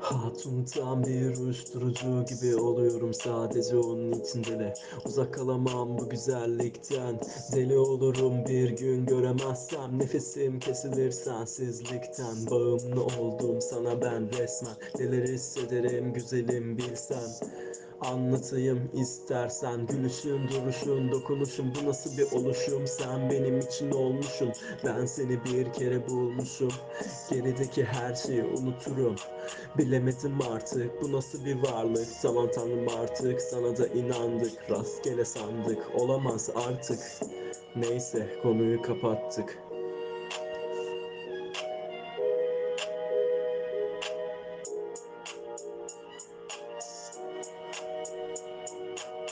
Hatun tam bir uyuşturucu gibi oluyorum sadece onun içinde de. Uzak kalamam bu güzellikten. Deli olurum bir gün göremezsem. Nefesim kesilir sensizlikten. Bağımlı oldum sana ben resmen. Neler hissederim güzelim bilsen Anlatayım istersen. Gülüşün, duruşun, dokunuşun. Bu nasıl bir oluşum? Sen benim için olmuşsun. Ben seni bir kere bulmuşum. Gerideki her şeyi unuturum. Bilemedim artık bu nasıl bir varlık. Tamam tanrım artık sana da inandık. Rastgele sandık. Olamaz artık. Neyse konuyu kapattık